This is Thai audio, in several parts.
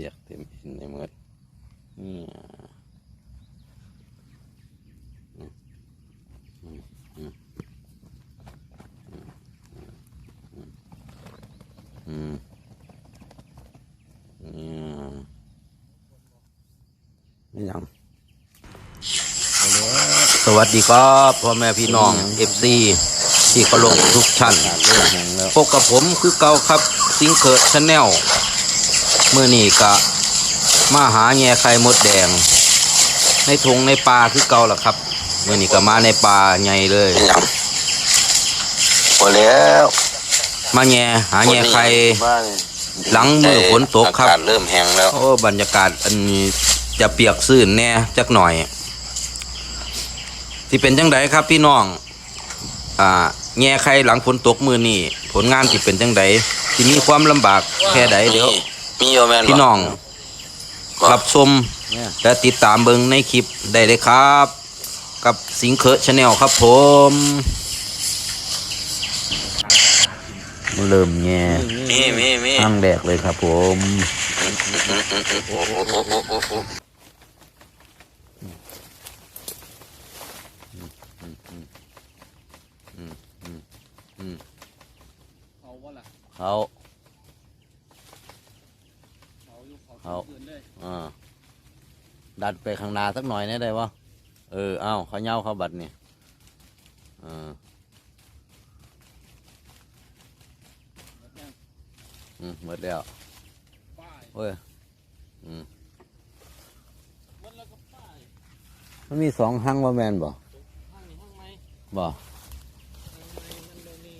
สียกเต็มเห็นในหมดเนี่ยอืมอืมอืมอืมเนี่ยังสวัสดีครับพ่อแม่พี่น้องเอฟซีที่เคารพทุกท่านพบกับผมคือเก่าครับซิงเกิร์ชาแนล เมื่อนี้กะมาหาแง่ไข่มดแดง ในทงในป่าคือเก่าล่ะครับเมื่อนี้ก็มาในป่าใหญ่เลยพอแล้ว มาแง่หาแง่ไข่หลังมือฝนตกครับอากาศเริ่มแห้งแล้วโอ้บรรยากาศอันนี้จะเปียกซื่นแน่จักหน่อยที่เป็นจังไดครับพี่น้อง อ่า แง่ไข่หลังฝนตกมือนี่ผลงานที่เป็นจังไดที่มีความลำบากแค่ใดเดี๋ยว มีโยแมนพี่น้อง บ่รับชมและติดตามเบิงในคลิปได้เลยครับ กับสิงเคอร์ชาแนลครับผม เริ่มแง่มีมีมีห้างแดกเลยครับผมโอ้โหโอ้โหโอ้โหเขาว่าล่ะ เขาเขาอาอ่าดัดไปข้างหน้าสักหน่อยนี่ได้ปะเออเอาเขาเน่าเขาบัดนี่อ่าอืมหมดแล้วป้ายเว้ยอืมมันมีสองหังว่าแมนบ่บ่ ห้างไหมมันโดนนี่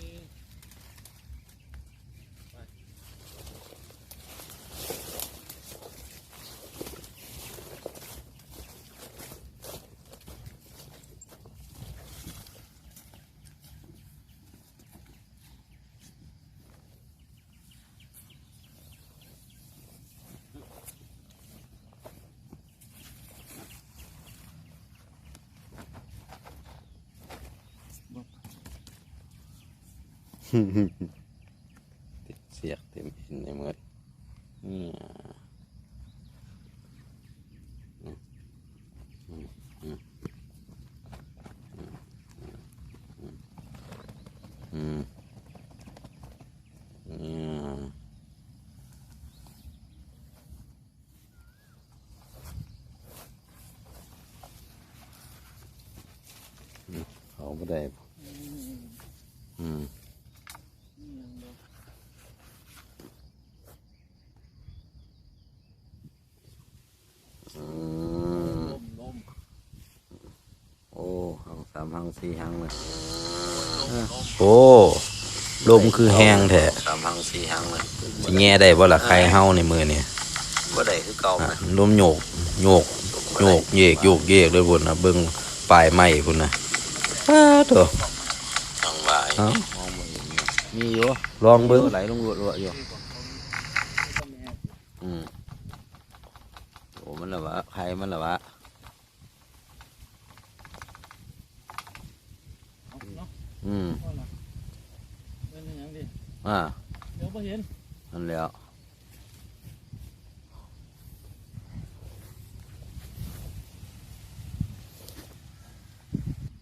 ติดเสียกเต็มเห็นในหมดเนี่ยอืมอืมอืมอืมเนี่ยอืมเขาไม่ได้บ่ อืม อืม อืมเดี๋ยว อืม ลมลม โอ้หัง สามหังสี่หังเลยโอ้ลมคือแห้งแท้สามหังสี่หังเลยสิแง่ได้บ่ล่ะใครเฮาในมือเนี่ยบ่ได้คือเก่าอะนะลมโยกโยกโยกเยกโยกเยกเลยพุ่นนะเบิ่งปลายไม้พุ่นนะอ้าตัวทางวายเอ้ามีอยู่ลองเบิ่งไหลลงรัวๆอยู่ก็แม่อืมโอ้มันละวะใครมันละวะ เอาเนาะ อืมเป็นอยังดิอ่าเดี๋ยวพอเห็นนั่นแล้ว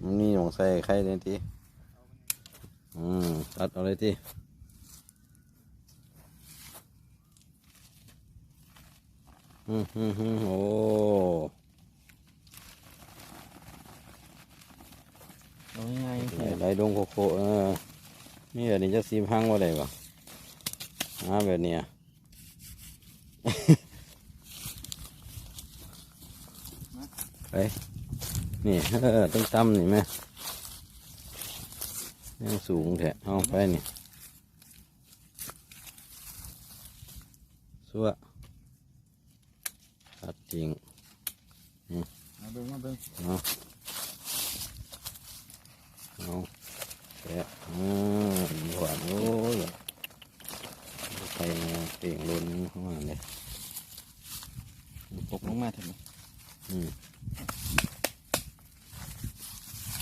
มันนี่ของใส่ใครเลยทีอืมตัดเอาเลยทีอืมอืมอืมโอ้ เอายังไงไหลไหลดงโคโคเออนี่แบบนี้จะซีมพังว่าได้ปะอ่าแบบเนี้ยไปนี่เออต้องตั้มนี่ไหมยังสูงแท้เอาไปนี่สัวตัดจริงมาเบิ่งมาเบิ่งเอา เอาแกะอืมหวานโอ้ยใส่มาเตียงล้นเข้ามาเลยปกลงมาถึงอืม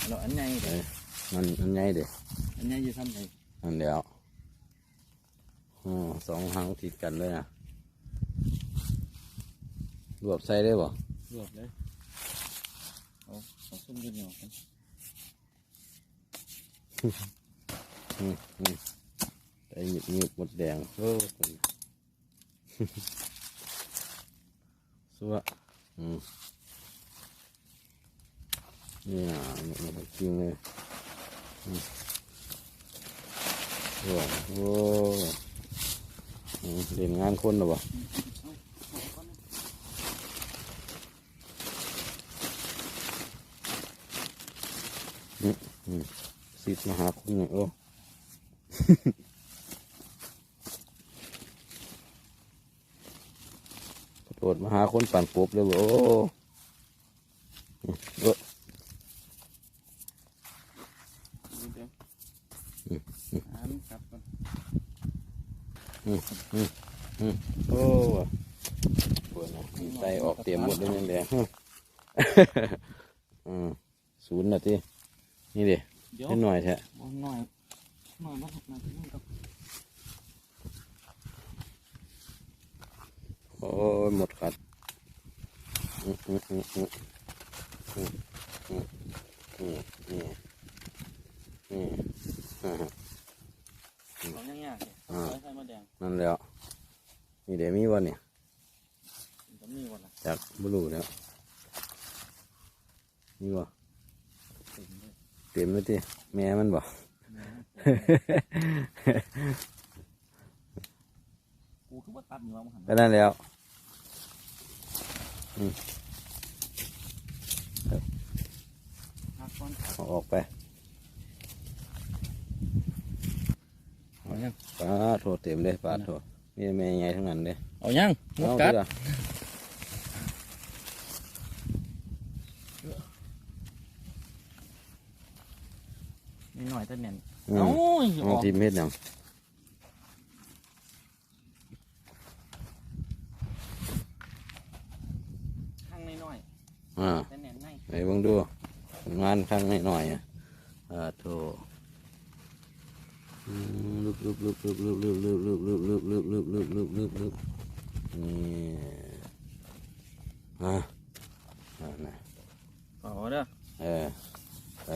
แล้วอันใหญ่เด้อมันมันใหญ่เด็อันใหญ่อยู่ซ้ำไหนอันเดียวอ๋อสองหางติดกันเลยนะรวบใส่ได้บ่รวบเลยเอาเอาซุ่มยืนเหนียวกัน đây nhịp nhịp một đèn thôi, xuống ạ ừ. như một cái chiên lên ừ. Wow. Wow. Ừ, liền ngang khuôn rồi bà ừ. Ừ. ติดมาหาคุณหน่อยโอ้กระโดดมาหาคนปั่นกบเลยโอ้โอ้ปวดนะไตออกเตรียมหมดเลยนี่และ ของยากๆเนี่ยอ่า ใส่ไข่มดแดงนั่นแล้วนี่เดี๋ยวมีวันเนี่ยมันจะมีวันละจากบุรุแล้วนี่วะถึงเลยเต็มเลยทีแม่มันบอกกูคือว่าตัดอยู่ว่ามึงหันก็นั่นแล้วหักก่อนเอาออกไป เอา ยังปลาโถเต็มเลยปลาโถมีแม่ใหญ่ทั้งนั้นเลยเอายังมดเอากัดเถอะนิดหน่อยแต่เน่นอืมเอ้ยอเอาอกทีมเฮ็ดหยังข้างน้อยอ่าๆแต่เน่นในไปเบิ่งดูงานข้างหน่อยๆอะอ่าโถอื ลุบลุบลุบลุบลุบลุบลุบลบลุบลบลุบลบลุบลบลุบลุบนี่อะอ่านะเอาเด้อเออไป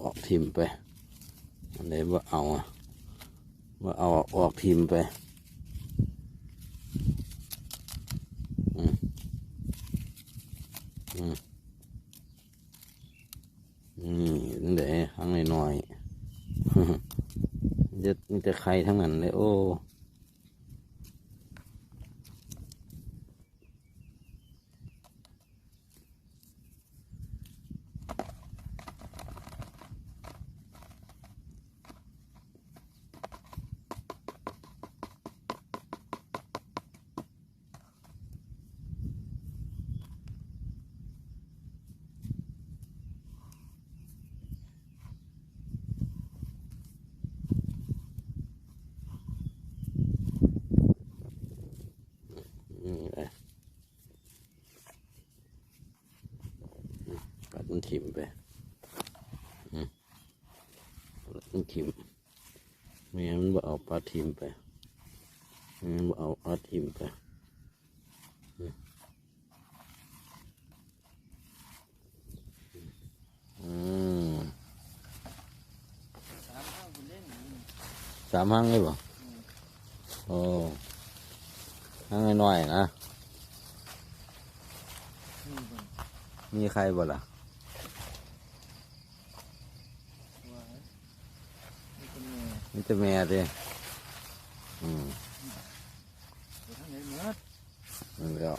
ออกทิมไปอันไหนว่าเอาอะว่าเอาออกทิมไปอืม อืมนี่ตั้งแต่ข้างน้อยๆจะมีแต่ไข่ทั้งนั้นเลยโอ้นี่ไงปัดมันถิ่มไปอืม ปัดมันถิ่มไม่งั้นมันบ่เอาปลาถิ่มไปไม่งั้นบ่เอาปลาถิ่มไปอืมอืมสามข้างคุณเล่นนี่สามห้างเลยบ่โอ้ห้างน้อยๆนะนี่เบิ่งมีใครบ่ล่ะ นี่จะแม่ดิอืมมันก็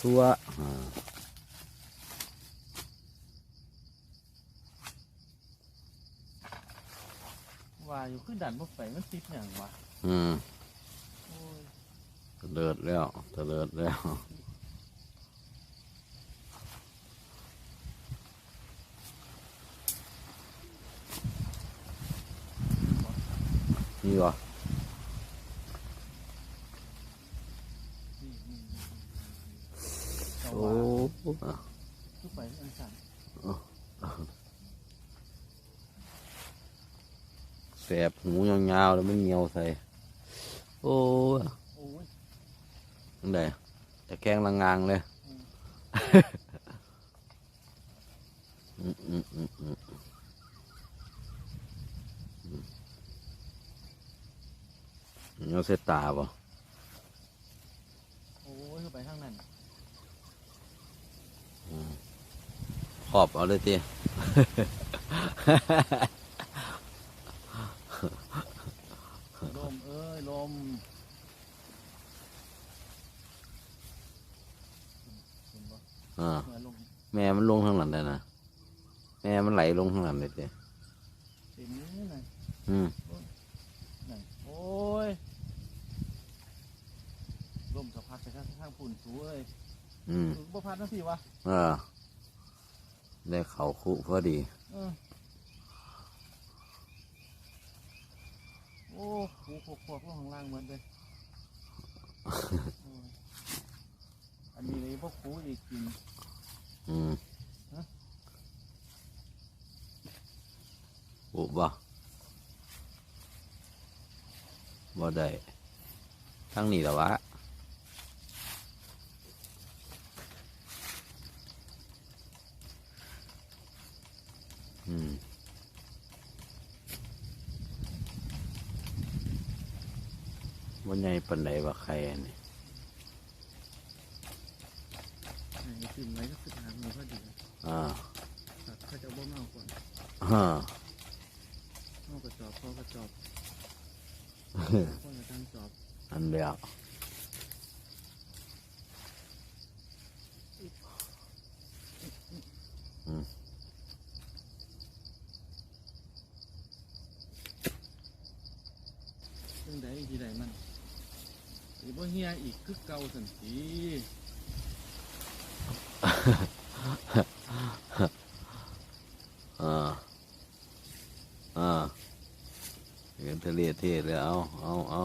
ทั่วอ่าว่าอยู่ขึ้นดันบ่ไปมันติดอย่างวะอืมเดือดแล้วเดือดแล้ว นี่วะนี่นี่นี่เจ้าโอ้ว่าอะทุกไปอันสั่น แสบหูยาวๆแล้วมันเหนียวใส่ โอ้ย โอ้ย นั่นไดจะแกงลังงางเลยอืมอืมอืมอืม เหนียวเสตตาป่ะโอ้ยเข้าไปข้างนั้นขอบเอาเลยตีลมเอ้ยลมเอ่าเมื่อลงแม่มันลงข้างหลังได้นะแม่มันไหลลงข้างหลังเลยตีเต็มนี้น่ะอืม นั่นโอ้ยล มสะพัดไปข้างข้างปุ่นสูเอ้ยอืมบ่พัดนะพี่วะอ่าได้เข่าคุพอดี เออโอ้หูพวกพวกลงข้างล่างเหมือนเลยโอ้ยอันนี้เลยพวกคูอีกกินอืมฮะอุบ่บ่ได้ทั้งนี้แหละวะ วันใหญ่ปันไหนวะใครอันนี้ไหนกินไว้ก็คือทางมันก็ดีอ่าสัตว์เขาจะบ่เมาก่อนฮ่าเมากระจอบเขากระจอบคนกระตั้งจอบอันเดียว ซึ่งใดที่ใดมันอีบ่เฮียอีกคือ เก่าสันติอ่าอ่าเห็นทะเลเทศเลยเอาเอาเอา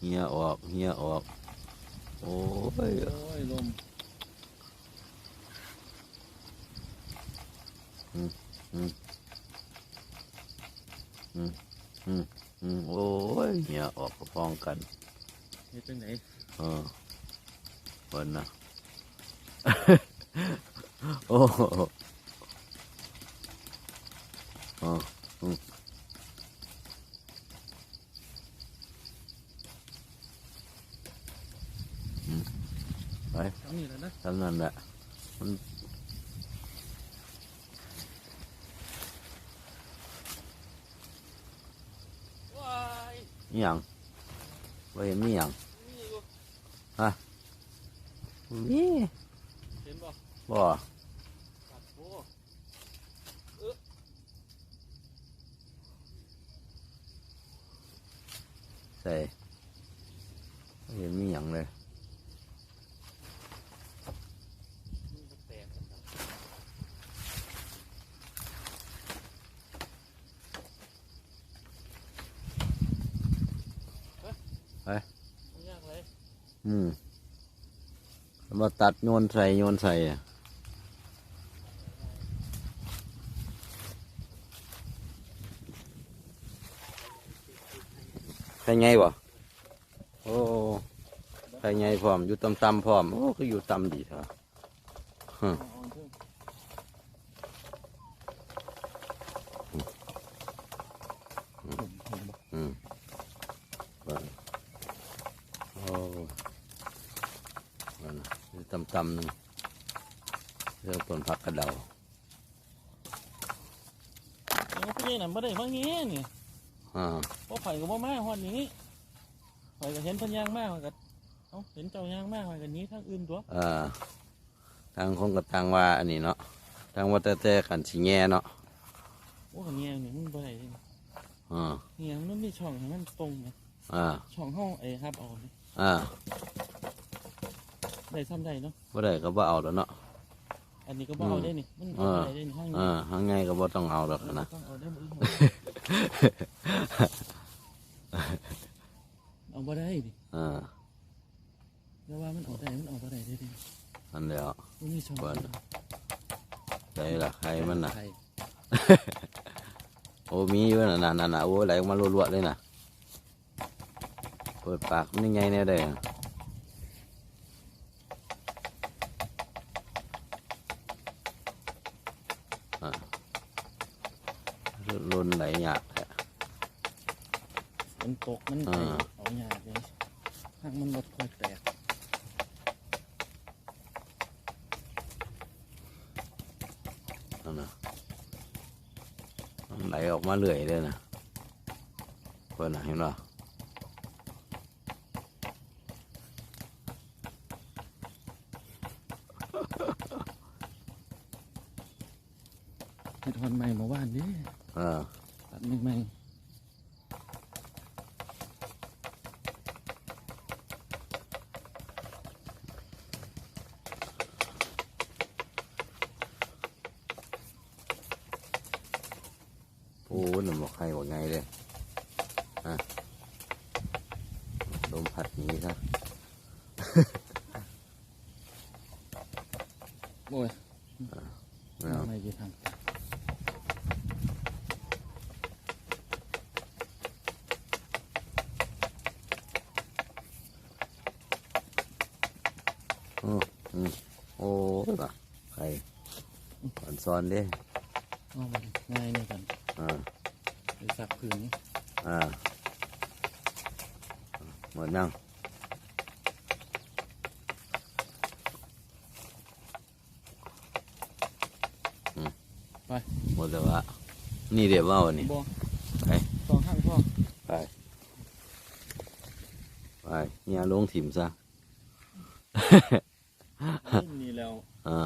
เฮียออกเฮียออก โอ้ยโอ้ยลมอืมโอ้ยเฮียออกกระพองกันเฮ็ดจังไหน เออวันนะโอ้โหอ๋ออื มอืมไปทำนี่แหล้วนะทำนั่นแหละมันอหย่างไ่เห็นมีอย่างนี่เห็นบ่บ่ตัดโอ้ใส่บ่เห็นมีอย่างเลย มันก็แตกกันครับไม่ยากเลย อืมมาตัดโยนใส่โยนใส่อะใครไงบ่โอ้ใครไงพร้อม อยู่ตำตำๆพร้อม โอ้ก็อยู่ตำดีเถอะ เอาเอาเถอะ อืมเบิ่งโอ้เบิ่งนะอยู่ ตำตำๆหนึงเรื่องต้นผักกระเดาเอาไปเลยน่ะบ่ได้ฟังนี้นี่อ่าบ่ไผก็บ่มาฮอดนี้ไผก็เห็นเพิ่นย่างมาข้อยก็เอ้าเห็นเจ้าย่างมาข้อยก็หนี้ทางอื่นตัวเอ่อทางคงกับทางว่าอันนี้เนาะทางว่าแต่แต่ขันสีแง่เนาะโอ้ก็เงียนี่มันบ่ได้เลยอ่าเงียมันมีช่องให้มันตรงนะอ่าช่องเฮาไอ้ครับเอานี่อ่า ได้ซ้ำได้เนาะบ่ได้ก็บ่เอาแล้วเนาะ อันนี้ก็บ่เอาได้นี่มันเอาได้ได้นี่ทางนี้อ่าทางไงก็บ่ต้องเอาหรอกนะต้องเอาได้บ่อีกบ่ได้ดิอ่าแล้วว่ามันออกได้มันออกบ่ได้เด้ดิอันเดียวมันมีช่องเปิดใจละใครมันน่ะไข่โอ้มีอยู่น่ะน่ะน่ะน่ะโอ้ไหลออกมารัวๆเลยน่ะ เปิดปากมันยังไงเนี่ยได้ ฝนตกมันอ่าไข่เอายากเลยหากมันบ่ค่อยแตกนั่นน่ะมันไหลออกมาเรื่อยเลยนะเปิดน่ะเห็นป่ะ โอ้หนุ่มบอกใครบอกไงเลยอะลมพัดหนี้ซะๆโอ้ยไม่เอาไม่กี่ทางโอ้อืมโอ้ยว่ะใครก่อนซ้อนเด้ หมดยังไปหมดแล้ววะนี่เดี๋ยวว่าวันนี้บ่ไปสองข้างพ่อไปไปเนี่ยลงถิ่มซะนี่แล้วอ่า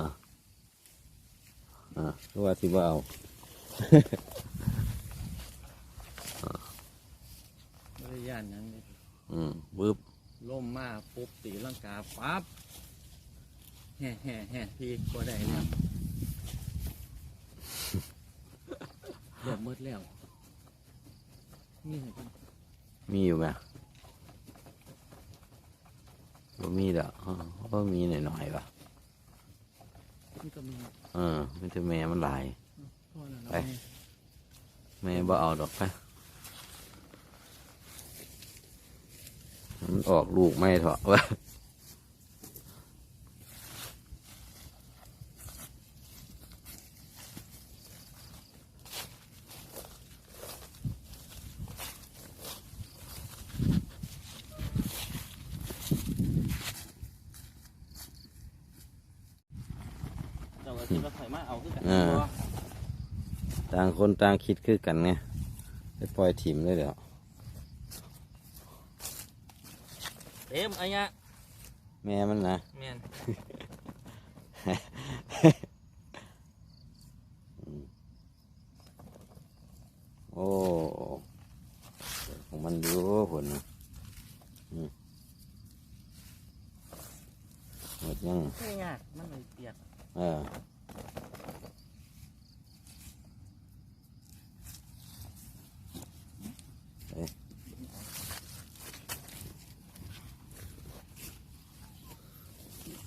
อ่าคือว่าที่ว่าเอา ไม่ได้ย่านหยังเลย อืมบึ๊บ ล่มมาปุ๊บตีลังกา ปั๊บแห่แห่แห่พี่ก็ได้แล้วเดือดมืดแล้วนี่ไงมีอยู่ไหมก็มีเด้ออ๋อก็มีหน่อยๆป่ะนี่ก็มีเออไม่ใช่แม่มันหลายพ่อแล้วไปแม่บ่เอาดอกไปมันออกลูกไม่เถอะวะ เจ้าก็คิดว่าข่อยมาเอาคือกัน เออ ต่าง คนต่างคิดคือกันไงไปปล่อยถิ่มเลยเดี๋ยวเต็มอันเนี้ยแม่มันนะแม่นโอ้ของมันอยู่ผลนะอืมหมดยังไม่ยากมันเลยเปียกเออเอ๊ะ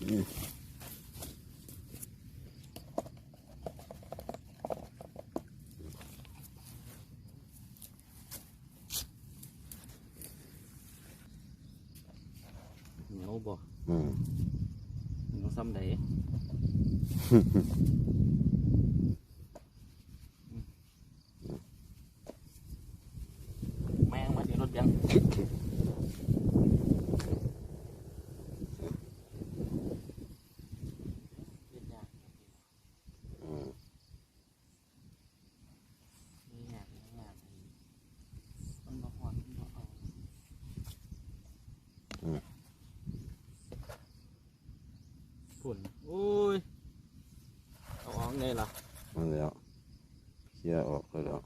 อืม เหนียวบ่ อืมเหนียวซ้ำใดแมงมาเดี๋ยวรถยังเฮ็ดยาก อืม นี่ยากนี่ยากมันบ่ฮอนมันบ่เอาฝุ่นโอ้ย เอาออกไงล่ะ มันแล้วเคลียร์ออกก็แล้ว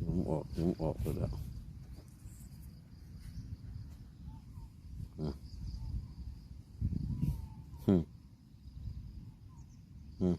หนุ่มออกหนุ่มออกก็แล้วอืมอืมอืม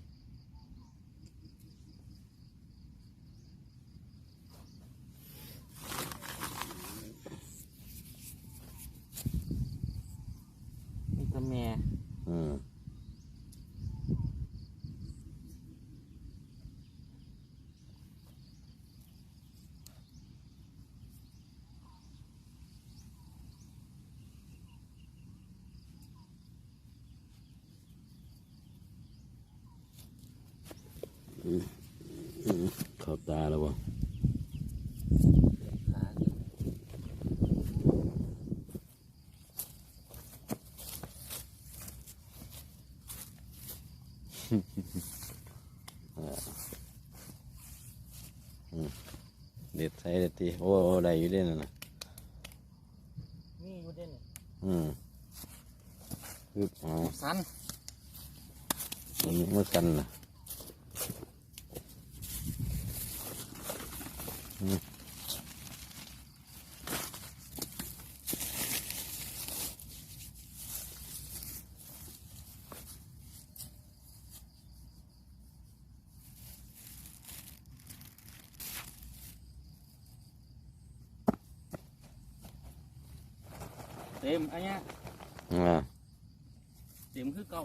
ข้าตาแล้วบ่เด็ดใส่เด็ดทีโอ้โอได้อยู่เด่นนน่ะนี่อยู่เด่นอืมคือเอาสันอันนี้มากันนะอืม เต็มอันเนี้ยอ่า เต็มคือเก่า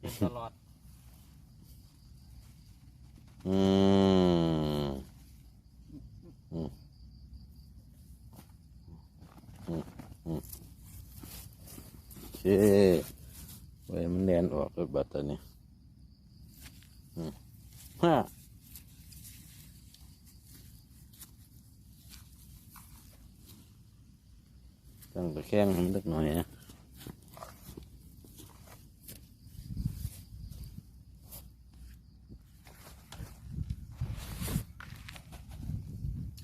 เต็มตลอด อืมอืมอืมอืม โอเคไว้มันแดนออกรถบัตรตัวนี้อืมฮ่าตั้งตะแคงมันเล็กหน่อยนะ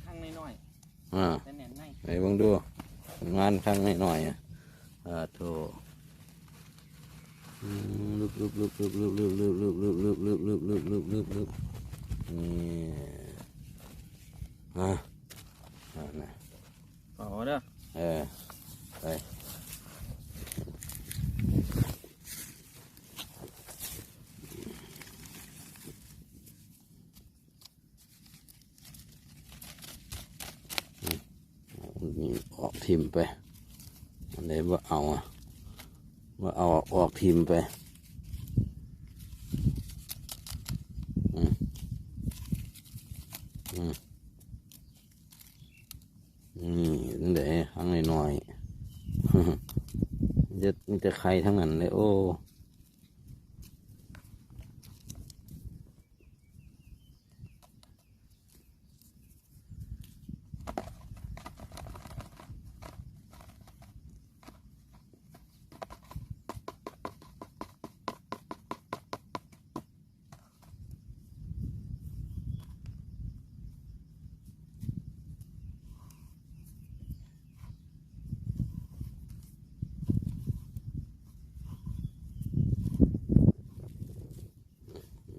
ข้างน้อย อ่า ๆแต่แน่นใน ไปเบิ่งดูงาน ข้างหน่อยๆอะโถลุบลุบลุบลุบลุบลุบลุบลุบลุบลุบลุบลุบลุบลุบลุบลุบนี่อะนะต่อเด้อเออไปนี่ออกทิมไป ไหนว่าเอาอะว่าเอาออกทิมไปอืมอืมนี่ตั้งแต่ข้างหน่อยๆจะมีแต่ใครทั้งนั้นเลยโอ้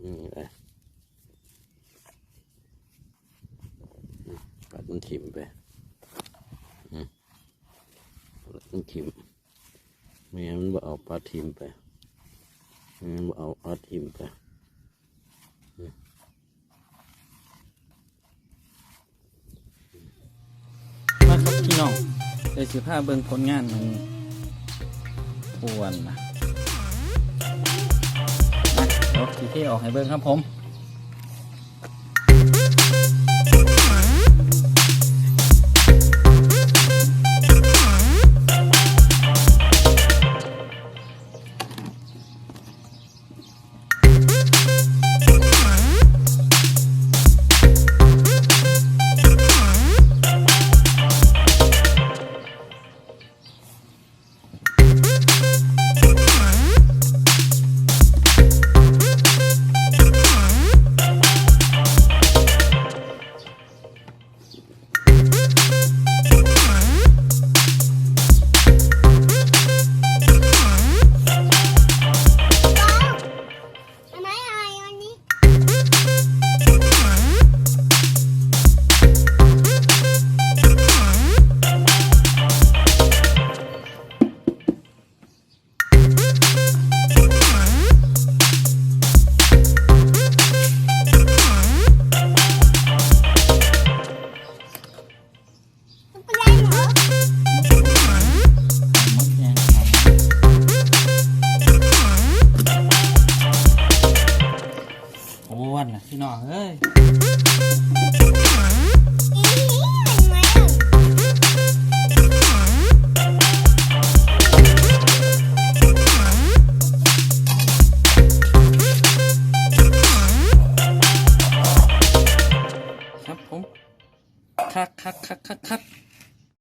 นี่ไปอื มันถิ่มไปมันถิ่มไม่งั้นมันบ่เอาปลาถิ่มไปไม่งั้นบ่เอาปลาถิ่มไปมาครับพี่น้องเดี๋ยวสิพาเบิ่งผลงานของปวนนะมาเดี๋ยวทีที่ออกให้เบิ่งครับผม